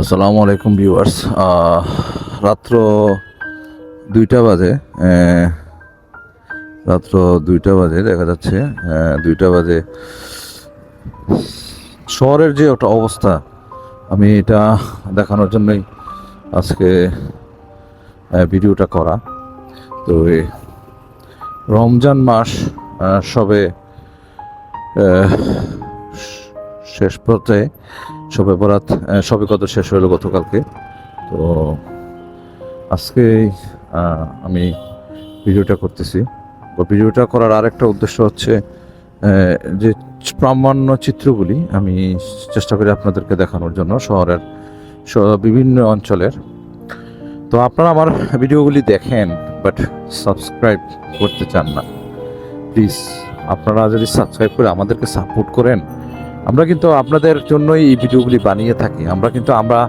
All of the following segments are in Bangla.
আসসালামু আলাইকুম ভিউয়ার্স। রাত্র দুইটা বাজে রাত্র দুইটা বাজে দেখা যাচ্ছে দুইটা বাজে। শহরের যে একটা অবস্থা, আমি এটা দেখানোর জন্যই আজকে ভিডিওটা করা। তো রমজান মাস সবে শেষ পর্যায়ে সবে বরাত সবে কত শেষ হলো গতকালকে। তো আজকে আমি ভিডিওটা করতেছি। ভিডিওটা করার আরেকটা উদ্দেশ্য হচ্ছে যে প্রামাণ্য চিত্রগুলি আমি চেষ্টা করি আপনাদেরকে দেখানোর জন্য শহরের বিভিন্ন অঞ্চলের। তো আপনারা আমার ভিডিওগুলি দেখেন বাট সাবস্ক্রাইব করতে চান না। প্লিজ আপনারা যদি সাবস্ক্রাইব করে আমাদেরকে সাপোর্ট করেন আমরা কিন্তু আপনাদের জন্যই এই ভিডিওগুলি বানিয়ে থাকি। আমরা কিন্তু আমরা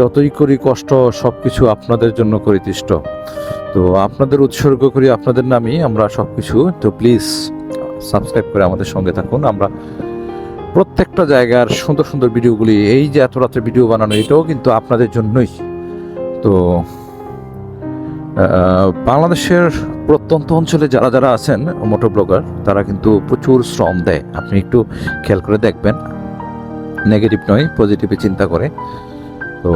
যতই করি কষ্ট সব কিছু আপনাদের জন্য করি তিষ্ট তো আপনাদের উৎসর্গ করি আপনাদের নামই, আমরা সব কিছু তো প্লিজ, সাবস্ক্রাইব করে আমাদের সঙ্গে থাকুন। আমরা প্রত্যেকটা জায়গার সুন্দর সুন্দর ভিডিওগুলি, এই যে এত রাত্রে ভিডিও বানানো, এটাও কিন্তু আপনাদের জন্যই। তো বাংলাদেশের প্রত্যন্ত অঞ্চলে যারা যারা আছেন, মোটর ব্লগার, তারা কিন্তু প্রচুর শ্রম দেয়। আপনি একটু খেয়াল করে দেখবেন। নেগেটিভ নয়, পজিটিভে চিন্তা করে। তো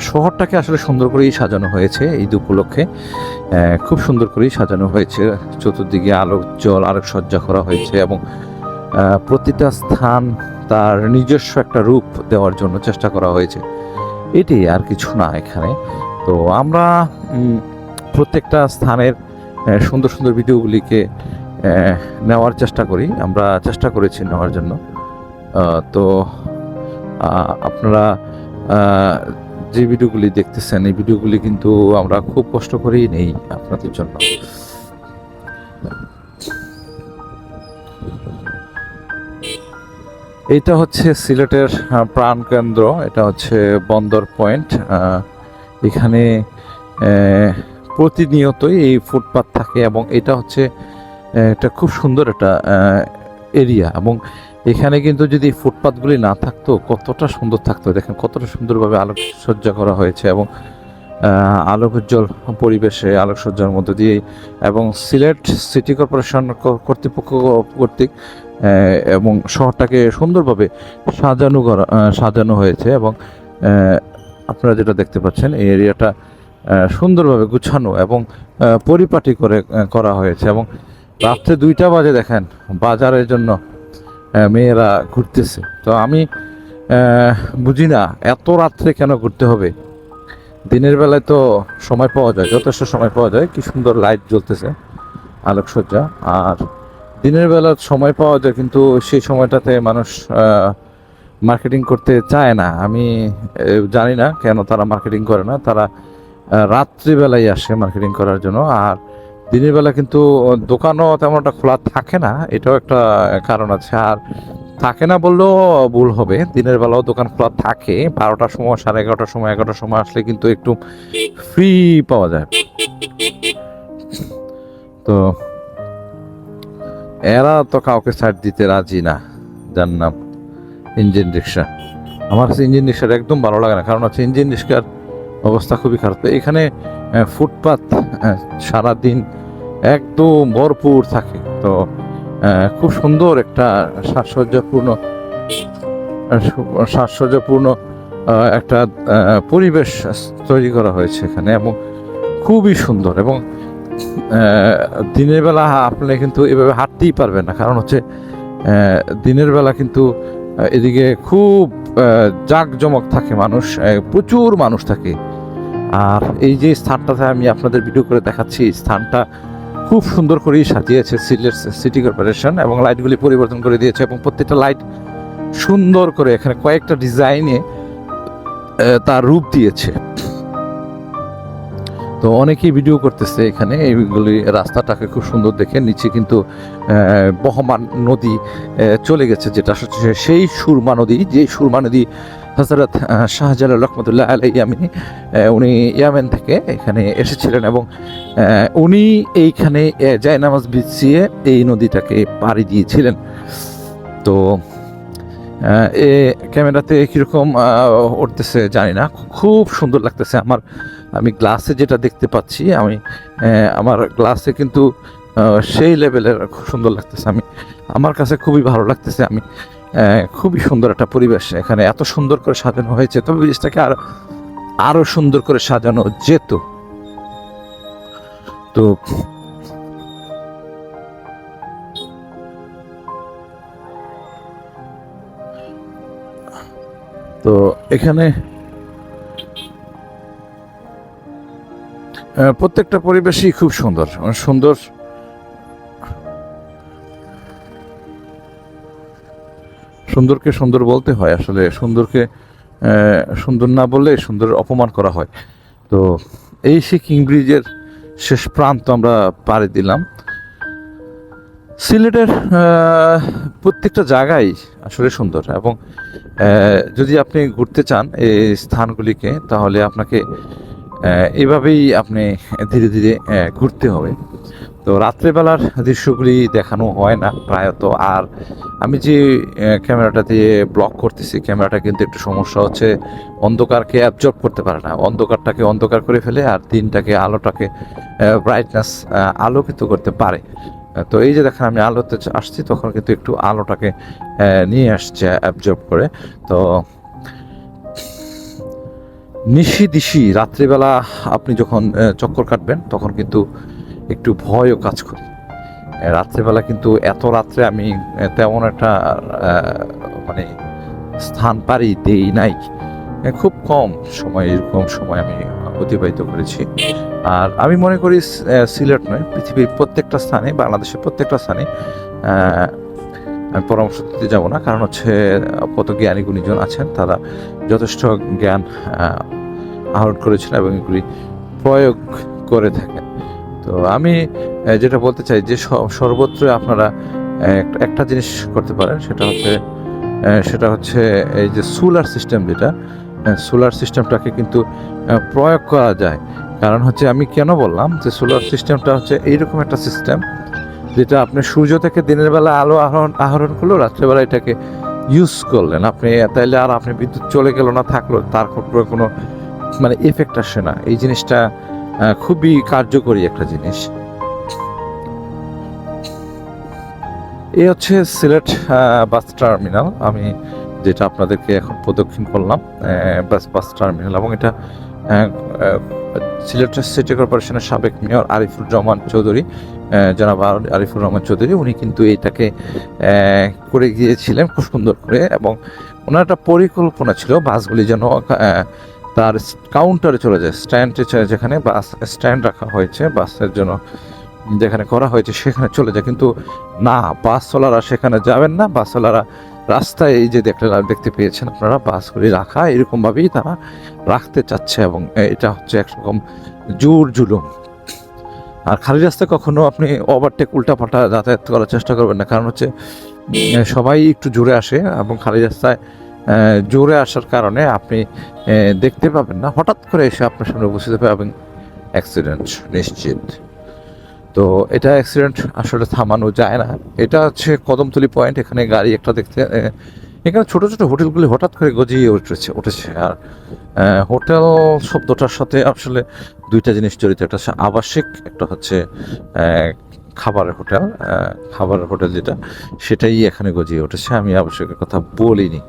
শহরটাকে আসলে সুন্দর করেই সাজানো হয়েছে ঈদ উপলক্ষে। খুব সুন্দর করেই সাজানো হয়েছে। চতুর্দিকে আলোক জল আলোক সজ্জা করা হয়েছে এবং প্রতিটা স্থান তার নিজস্ব একটা রূপ দেওয়ার জন্য চেষ্টা করা হয়েছে। এটি আর কিছু না এখানে। তো আমরা প্রত্যেকটা স্থানের সুন্দর সুন্দর ভিডিওগুলিকে নেওয়ার চেষ্টা করি। আমরা চেষ্টা করেছি নেওয়ার জন্য। তো আপনারা যে ভিডিওগুলি দেখতেছেন, এই ভিডিওগুলি কিন্তু আমরা খুব কষ্ট করেই নেই আপনাদের জন্য। এইটা হচ্ছে সিলেটের প্রাণকেন্দ্র এটা হচ্ছে বন্দর পয়েন্ট। এখানে প্রতিনিয়তই এই ফুটপাত থাকে এবং এটা হচ্ছে একটা খুব সুন্দর একটা এরিয়া এবং এখানে কিন্তু যদি ফুটপাতগুলি না থাকতো কতটা সুন্দর থাকতো। দেখেন কতটা সুন্দরভাবে আলোকসজ্জা করা হয়েছে এবং আলোকোজ্জ্বল পরিবেশে, আলোকসজ্জার মধ্য দিয়ে এবং সিলেট সিটি কর্পোরেশন কর্তৃপক্ষ কর্তৃক এবং শহরটাকে সুন্দরভাবে সাজানো করা সাজানো হয়েছে এবং আপনারা যেটা দেখতে পাচ্ছেন, এই এরিয়াটা সুন্দরভাবে গুছানো এবং পরিপাটি করে করা হয়েছে এবং রাত্রে দুইটা বাজে দেখেন, বাজারের জন্য মেয়েরা ঘুরতেছে। তো আমি বুঝি না এত রাত্রে কেন ঘুরতে হবে? দিনের বেলায় তো সময় পাওয়া যায়, যথেষ্ট সময় পাওয়া যায়, কি সুন্দর লাইট জ্বলতেছে, আলোকসজ্জা। আর দিনের বেলা সময় পাওয়া যায়, কিন্তু সেই সময়টাতে মানুষ মার্কেটিং করতে চায় না। আমি জানি না কেন তারা মার্কেটিং করে না, তারা রাত্রিবেলায় আসে মার্কেটিং করার জন্য। আর দিনের বেলা কিন্তু দোকানও তেমন একটা খোলা থাকে না, এটাও একটা কারণ আছে। আর থাকে না বললেও ভুল হবে, দিনের বেলাও দোকান খোলা থাকে, বারোটার সময়, সাড়ে এগারোটার সময় এগারোটার সময় আসলে কিন্তু একটু ফ্রি পাওয়া যায়। তো এরা তো কাউকে সাইড দিতে রাজি না, যার নাম ইঞ্জিন রিক্সা আমার কাছে ইঞ্জিন রিক্সার একদম ভালো লাগে না, কারণ হচ্ছে ইঞ্জিন রিক্সার অবস্থা খুবই খারাপ। তো এখানে ফুটপাত সারাদিন একদম ভরপুর থাকে। তো খুব সুন্দর একটা সাজসজ্জাপূর্ণ সাজসজ্জাপূর্ণ একটা পরিবেশ তৈরি করা হয়েছে এখানে এবং খুবই সুন্দর এবং দিনের বেলা আপনি কিন্তু এভাবে হাঁটতেই পারবেন না। কারণ হচ্ছে দিনের বেলা কিন্তু এদিকে খুব জাঁকজমক থাকে মানুষ প্রচুর মানুষ থাকে। আর এই যে স্থানটাতে আমি আপনাদের ভিডিও করে দেখাচ্ছি স্থানটা খুব সুন্দর করেই সাজিয়েছে সিলেট সিটি কর্পোরেশন এবং লাইটগুলি পরিবর্তন করে দিয়েছে এবং প্রত্যেকটা লাইট সুন্দর করে এখানে কয়েকটা ডিজাইনে তার রূপ দিয়েছে। তো অনেকেই ভিডিও করতেছে এখানে। এইগুলি রাস্তাটাকে খুব সুন্দর দেখে। নিচে কিন্তু বহমান নদী চলে গেছে যেটা হচ্ছে সেই সুরমা নদী। যে সুরমা নদী হজরত শাহজালাল রহমতুল্লাহ আলাই ইয়ামিনী উনি ইয়ামেন থেকে এখানে এসেছিলেন এবং উনি এইখানে জায়নামাজ বিছিয়ে এই নদীটাকে পাড়ি দিয়েছিলেন। তো এ ক্যামেরাতে কীরকম উঠতেছে জানি না। খুব সুন্দর লাগতেছে আমার আমি গ্লাসে যেটা দেখতে পাচ্ছি, আমি আমার গ্লাসে কিন্তু সেই লেভেলের খুব সুন্দর লাগতেছে। আমি, আমার কাছে খুবই ভালো লাগতেছে। আমি খুবই সুন্দর একটা পরিবেশ এখানে। এত সুন্দর করে সাজানো হয়েছে। তবে জিনিসটাকে আরও আরও সুন্দর করে সাজানো যেত। তো তো এখানে প্রত্যেকটা পরিবেশই খুব সুন্দর। সুন্দর। সুন্দরকে সুন্দর বলতে হয়। আসলে সুন্দরকে সুন্দর না বললে সুন্দর অপমান করা হয়। তো এই সে কিং ব্রিজের শেষ প্রান্ত আমরা পাড়ি দিলাম। সিলেটের প্রত্যেকটা জায়গায় আসলে সুন্দর এবং যদি আপনি ঘুরতে চান এই স্থানগুলিকে, তাহলে আপনাকে এভাবেই আপনি ধীরে ধীরে ঘুরতে হবে। তো রাত্রেবেলার দৃশ্যগুলি দেখানো হয় না, প্রায়ত। আর আমি যে ক্যামেরাটা দিয়ে ব্লক করতেছি, ক্যামেরাটা কিন্তু একটু সমস্যা হচ্ছে, অন্ধকারকে অ্যাবজর্ব করতে পারে না। অন্ধকারটাকে অন্ধকার করে ফেলে আর দিনটাকে, আলোটাকে ব্রাইটনেস আলোকিত করতে পারে। তো এই যে দেখেন, আমি আলোতে আসছি, তখন কিন্তু একটু আলোটাকে নিয়ে আসছে অ্যাবজর্ব করে। তো নিশি দিশি রাত্রিবেলা আপনি যখন চক্কর কাটবেন, তখন কিন্তু একটু ভয়ও কাজ করে। রাত্রিবেলা কিন্তু এত রাত্রে আমি তেমন একটা মানে স্থান পারি দেই নাই। খুব কম সময়, এরকম সময় আমি অতিবাহিত করেছি। আর আমি মনে করি সিলেট নয়, পৃথিবীর প্রত্যেকটা স্থানে, বাংলাদেশের প্রত্যেকটা স্থানে আমি পরামর্শ দিতে যাব না, কারণ হচ্ছে কত জ্ঞানী গুণীজন আছেন, তারা যথেষ্ট জ্ঞান আহরণ করেছেন এবং এগুলি প্রয়োগ করে থাকেন। তো আমি যেটা বলতে চাই যে সর্বত্র আপনারা একটা জিনিস করতে পারেন, সেটা হচ্ছে সেটা হচ্ছে এই যে সোলার সিস্টেম যেটা সোলার সিস্টেমটাকে কিন্তু প্রয়োগ করা যায়। কারণ হচ্ছে আমি কেন বললাম যে সোলার সিস্টেমটা হচ্ছে এইরকম একটা সিস্টেম যেটা আপনি সূর্য থেকে দিনের বেলা আলো আহরণ আহরণ করল, রাত্রেবেলা এটাকে ইউজ করলেন। আপনি, তাইলে আর আপনি বিদ্যুৎ চলে গেল না, থাকল, তার উপরে কোনো মানে এফেক্ট আসে না। এই জিনিসটা খুবই কার্যকরী একটা জিনিস। এই হচ্ছে সিলেট বাস টার্মিনাল। আমি যেটা আপনাদেরকে এখন প্রদক্ষিণ করলাম বাস বাস টার্মিনাল এবং এটা সিলেট সিটি কর্পোরেশনের সাবেক মেয়র আরিফুর রহমান চৌধুরী জনাব আরিফুর রহমান চৌধুরী, উনি কিন্তু এটাকে করে গিয়েছিলেন খুব সুন্দর করে এবং ওনার একটা পরিকল্পনা ছিল বাসগুলি যেন তার কাউন্টারে চলে যায় স্ট্যান্ডে যেখানে বাস স্ট্যান্ড রাখা হয়েছে, বাসের জন্য যেখানে করা হয়েছে সেখানে চলে যায়। কিন্তু না, বাসওয়ালারা সেখানে যাবেন না, বাসওয়ালারা রাস্তায় এই যে দেখলে দেখতে পেয়েছেন আপনারা বাসগুলি রাখা, এরকমভাবেই তারা রাখতে চাচ্ছে এবং এটা হচ্ছে একরকম জোর জুলুম। আর খালি রাস্তায় কখনো আপনি ওভারটেক উল্টাপাল্টা যাতায়াত করার চেষ্টা করবেন না, কারণ হচ্ছে সবাই একটু জোরে আসে এবং খালি রাস্তায় জোরে আসার কারণে আপনি দেখতে পাবেন না। হঠাৎ করে এসে আপনার সামনে উপস্থিত হবে এবং অ্যাক্সিডেন্ট নিশ্চিত। তো এটা অ্যাক্সিডেন্ট আসলে থামানো যায় না। এটা হচ্ছে কদমতলি পয়েন্ট এখানে গাড়ি একটা দেখতে এখানে ছোট ছোটো হোটেলগুলি হঠাৎ করে গজিয়ে উঠেছে উঠেছে। আর হোটেল শব্দটার সাথে আসলে দুইটা জিনিস জড়িত, একটা হচ্ছে আবাসিক, একটা হচ্ছে খাবারের হোটেল খাবারের হোটেল যেটা, সেটাই এখানে গজিয়ে উঠেছে। আমি আবাসিকের কথা বলিনি।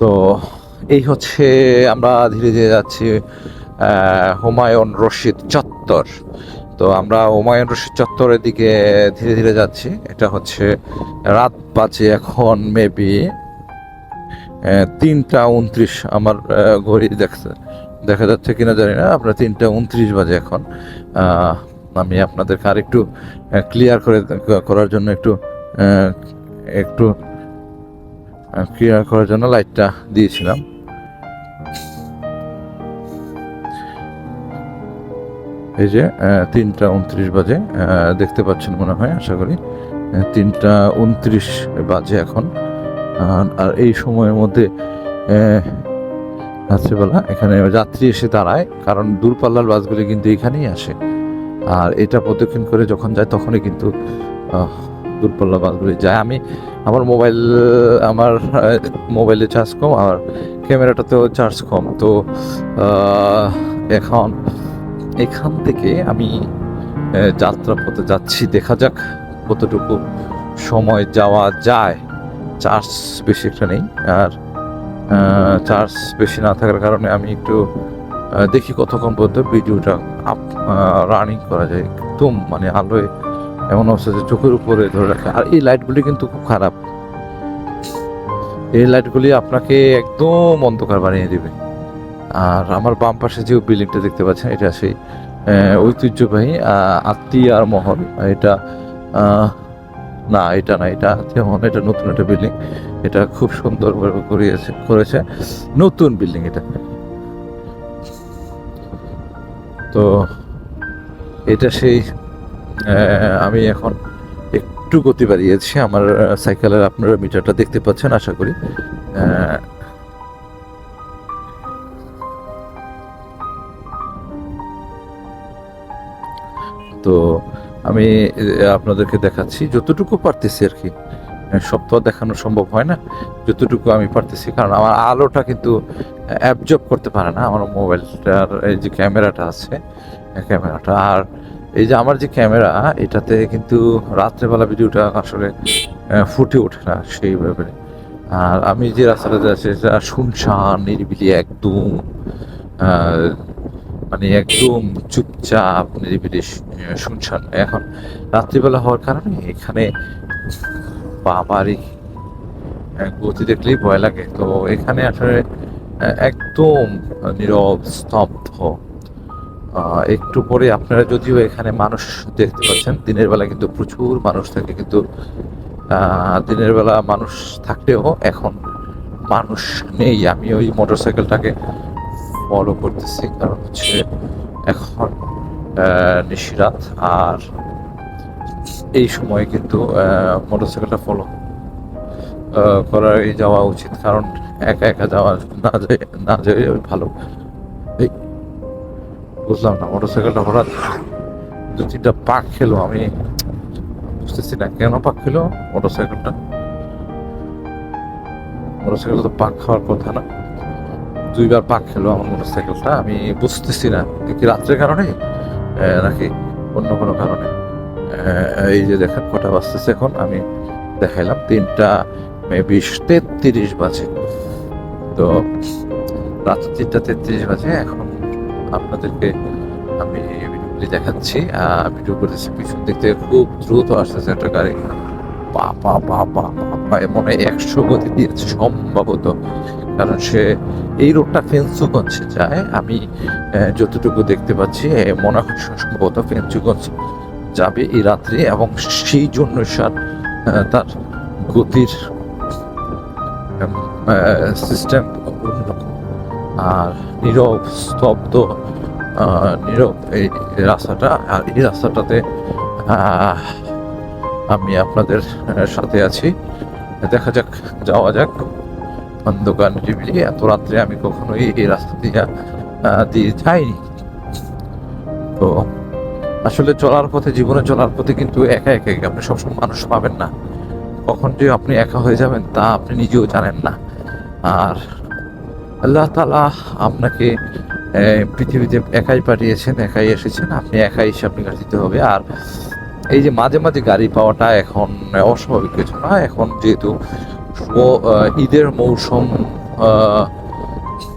তো এই হচ্ছে আমরা ধীরে ধীরে যাচ্ছি হুমায়ুন রশিদ চত্বর। তো আমরা হুমায়ুন রশিদ চত্বরের দিকে ধীরে ধীরে যাচ্ছি। এটা হচ্ছে রাত বাজে এখন মেবি তিনটা উনত্রিশ। আমার ঘড়ি দেখছে দেখা যাচ্ছে কিনা জানি না। আপনার তিনটা উনত্রিশ বাজে এখন। আমি আপনাদেরকে আর একটু ক্লিয়ার করে করার জন্য একটু একটু ক্লিয়ার করার জন্য লাইটটা দিয়েছিলাম। এই যে তিনটা উনত্রিশ বাজে দেখতে পাচ্ছেন মনে হয়, আশা করি। তিনটা উনত্রিশ বাজে এখন। আর এই সময়ের মধ্যে রাত্রিবেলা এখানে যাত্রী এসে দাঁড়ায়, কারণ দূরপাল্লার বাসগুলি কিন্তু এখানেই আসে। আর এটা প্রদক্ষিণ করে যখন যায়, তখনই কিন্তু দূরপাল্লা বাসগুলি যায়। আমি আমার মোবাইল, আমার মোবাইলে চার্জ কম, আর ক্যামেরাটাতেও চার্জ কম। তো এখন এখান থেকে আমি যাত্রাপথে যাচ্ছি। দেখা যাক কতটুকু সময় যাওয়া যায়। চার্জ বেশি একটা নেই। আর চার্জ বেশি না থাকার কারণে আমি একটু দেখি কতক্ষণ পর্যন্ত ভিডিওটা আপ রানিং করা যায়। একদম মানে আলোয় এমন অবস্থা যে চোখের উপরে ধরে রাখে। আর এই লাইটগুলি কিন্তু খুব খারাপ। এই লাইটগুলি আপনাকে একদম অন্ধকার বানিয়ে দিবে। আর আমার বাম পাশে যে বিল্ডিংটা দেখতে পাচ্ছেন, এটা সেই ঐতিহ্যবাহী আত্মীয়ার মহল। এটা না এটা না, এটা মহল এটা নতুন একটা বিল্ডিং, এটা খুব সুন্দরভাবে করিয়েছে, করেছে নতুন বিল্ডিং এটা। তো এটা সেই আমি এখন একটু গতি বাড়িয়েছি, আমার সাইকেলের আপনারা মিটারটা দেখতে পাচ্ছেন, আশা করি তো আমি আপনাদেরকে দেখাচ্ছি। যতটুকু পারতেছি আর কি। আর দেখানো সম্ভব হয় না। যতটুকু আমি পারতেছি, কারণ আমার আলোটা কিন্তু অ্যাবজর্ব করতে পারে না। আমার মোবাইলটার এই যে ক্যামেরাটা আছে ক্যামেরাটা। আর এই যে আমার যে ক্যামেরা, এটাতে কিন্তু রাত্রেবেলা ভিডিওটা আসলে ফুটে ওঠে না সেই ব্যাপারে আর আমি যে রাস্তাটা যাচ্ছি সেটা শুনশান, নিরিবিলি, একদম মানে একদম চুপচাপ নিরিবিলি শু- শুনশান এখন রাত্রিবেলা হওয়ার কারণে এখানে বাবারই গতি দেখলেই ভয় লাগে। তো এখানে আসলে একদম নীরব, স্তব্ধ। একটু পরে আপনারা যদিও এখানে মানুষ দেখতে পাচ্ছেন, দিনের বেলা কিন্তু প্রচুর মানুষ থাকে। কিন্তু দিনের বেলা মানুষ থাকলেও এখন মানুষ নেই। আমি ওই মোটরসাইকেলটাকে ফলো করতেছি, কারণ হচ্ছে এখন নিশিরাত আর এই সময় কিন্তু মোটরসাইকেলটা ফলো করাই যাওয়া উচিত, কারণ একা একা যাওয়া না যায় না যায় ভালো। এই, বুঝলাম না, মোটরসাইকেলটা হঠাৎ দু তিনটা পাক খেলো, আমি বুঝতেছি না কেন পাক খেলো মোটরসাইকেলটা। মোটরসাইকেল তো পাক খাওয়ার কথা না। দুইবার পাক খেলো আমার মোটরসাইকেলটা। আমি বুঝতেছি না কি রাত্রের কারণে? নাকি অন্য কোনো কারণে? এই যে দেখেন, কটা বাজতেছে এখন, আমি দেখাইলাম, তিনটা, মেবি তেত্রিশ বাজে। তো রাত তিনটা তেত্রিশ বাজে, এখন আপনাদেরকে আমি ভিডিওগুলি দেখাচ্ছি ভিডিও করতেছি, পিছন দিক থেকে খুব দ্রুত আসতেছে একটা গাড়ি। বাবা বাবা বাবা মনে হয় একশো গতি দিয়েছে, সম্ভবত। কারণ সে এই রোডটা ফেন্সুগঞ্জে যায় আমি যতটুকু দেখতে পাচ্ছি মনে হয় সম্ভবত ফেন্সুগঞ্জ যাবে এই রাত্রে এবং সেই জন্য সার তার গতির সিস্টেম আর নীরব, স্তব্ধ নীরব এই রাস্তাটা, আর এই রাস্তাটাতে আমি আপনাদের সাথে আছি। দেখা যাক, যাওয়া যাক। অন্ধকার নিরিবিলি এত রাত্রে আমি কখনোই এই রাস্তা দিয়ে দিয়ে যাইনি। তো আসলে চলার পথে, জীবনে চলার পথে কিন্তু একা একা আপনি সবসময় মানুষ পাবেন না। কখন যে আপনি একা হয়ে যাবেন তা আপনি নিজেও জানেন না। আর আল্লাহ তালা আপনাকে পৃথিবীতে একাই পাঠিয়েছেন, একাই এসেছেন, আপনি একাই হিসাব নিকাশ দিতে হবে। আর এই যে মাঝে মাঝে গাড়ি পাওয়াটা এখন অস্বাভাবিক কিছু না, এখন যেহেতু ও- ঈদের মৌসুম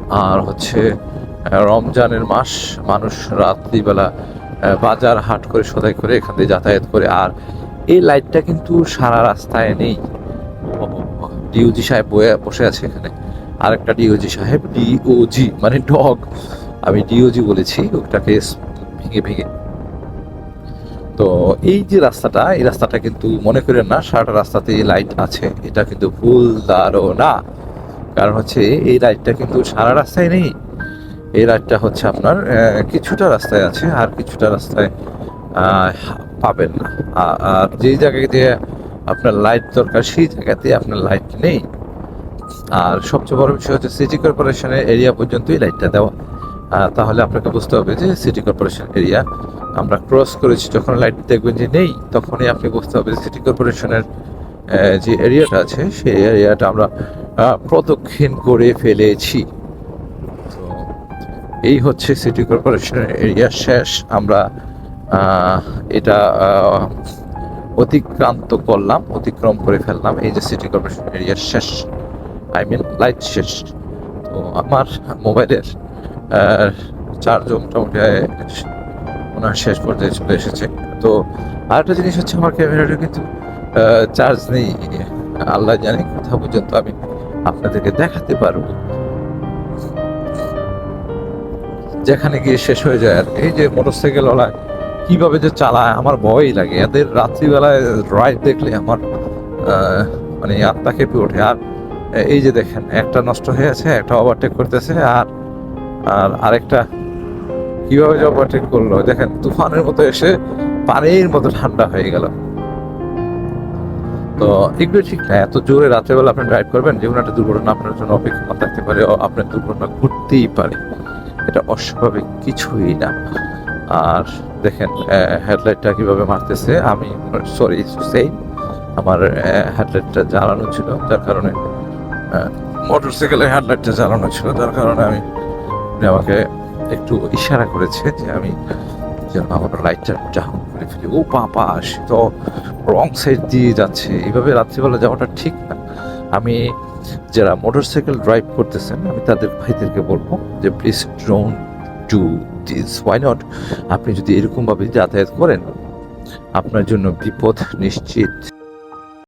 আর হচ্ছে রমজানের মাস, মানুষ রাত্রিবেলা বাজার হাট করে, সদাই করে, এখান দিয়ে যাতায়াত করে। আর এই লাইটটা কিন্তু সারা রাস্তায় নেই। ডিওজি সাহেব বয়ে, বসে আছে এখানে। আরেকটা ডিওজি সাহেব, ডিওজি মানে ডগ। আমি ডিওজি বলেছি, ওটাকে ভেঙে ভেঙে তো এই যে রাস্তাটা, এই রাস্তাটা কিন্তু মনে করেন না সারাটা রাস্তাতে লাইট আছে। এটা কিন্তু ভুল ধারণা। কারণ হচ্ছে এই লাইটটা কিন্তু সারা রাস্তায় নেই। এই লাইটটা হচ্ছে আপনার কিছুটা রাস্তায় আছে আর কিছুটা রাস্তায় পাবেন না। আর যেই জায়গায় দিয়ে আপনার লাইট দরকার, সেই জায়গাতে আপনার লাইট নেই। আর সবচেয়ে বড় বিষয় হচ্ছে সিটি কর্পোরেশনের এরিয়া পর্যন্তই লাইটটা দেওয়া। তাহলে আপনাকে বুঝতে হবে যে সিটি কর্পোরেশন এরিয়া আমরা ক্রস করেছি, যখন লাইট দেখবেন যে নেই, তখনই আপনি বুঝতে হবে সিটি কর্পোরেশনের যে এরিয়াটা আছে, সেই এরিয়াটা আমরা প্রদক্ষিণ করে ফেলেছি। তো এই হচ্ছে সিটি কর্পোরেশনের এরিয়া শেষ। আমরা এটা অতিক্রান্ত করলাম, অতিক্রম করে ফেললাম। এই যে সিটি কর্পোরেশন এরিয়া শেষ আই মিন লাইট শেষ। তো আমার মোবাইলের চার্জ মোটামুটি ওনার শেষ পর্যায়ে চলে এসেছে। তো আরেকটা জিনিস হচ্ছে আমার ক্যামেরাটা কিন্তু চার্জ নেই। আল্লাহ জানে কোথাও পর্যন্ত আমি আপনাদেরকে দেখাতে পারব। যেখানে গিয়ে শেষ হয়ে যায় আর এই যে মোটরসাইকেল ওলা কীভাবে যে চালায়, আমার ভয়ই লাগে। এদের রাত্রিবেলায় রাইড দেখলে আমার মানে আত্মা কেঁপে ওঠে। আর এই যে দেখেন, একটা নষ্ট হয়ে আছে, একটা ওভারটেক করতেছে, আর আর আরেকটা কীভাবে যে ওভারটেক করল? দেখেন, তুফানের মতো এসে পানির মতো ঠান্ডা হয়ে গেল। তো এগুলো ঠিক না, এত জোরে রাত্রেবেলা আপনি ড্রাইভ করবেন, যে একটা দুর্ঘটনা আপনার জন্য অপেক্ষমান থাকতে পারে আপনার দুর্ঘটনা ঘটতেই পারে। এটা অস্বাভাবিক কিছুই না। আর দেখেন হেডলাইটটা কীভাবে মারতেছে, আমি সরি সেই আমার হেডলাইটটা জ্বালানো ছিল, যার কারণে মোটর সাইকেলের হেডলাইটটা জ্বালানো ছিল, যার কারণে আমি আমাকে একটু ইশারা করেছে যে আমি যেন আমার লাইটটা ডাউন করে ফেলি। ও বাবা, সে তো রং সাইড দিয়ে যাচ্ছে। এইভাবে রাত্রিবেলা যাওয়াটা ঠিক না। আমি যারা মোটর সাইকেল ড্রাইভ করতেছেন, আমি তাদের ভাইদেরকে বলব যে please don't do this why not আপনি যদি এরকমভাবে যাতায়াত করেন, আপনার জন্য বিপদ নিশ্চিত।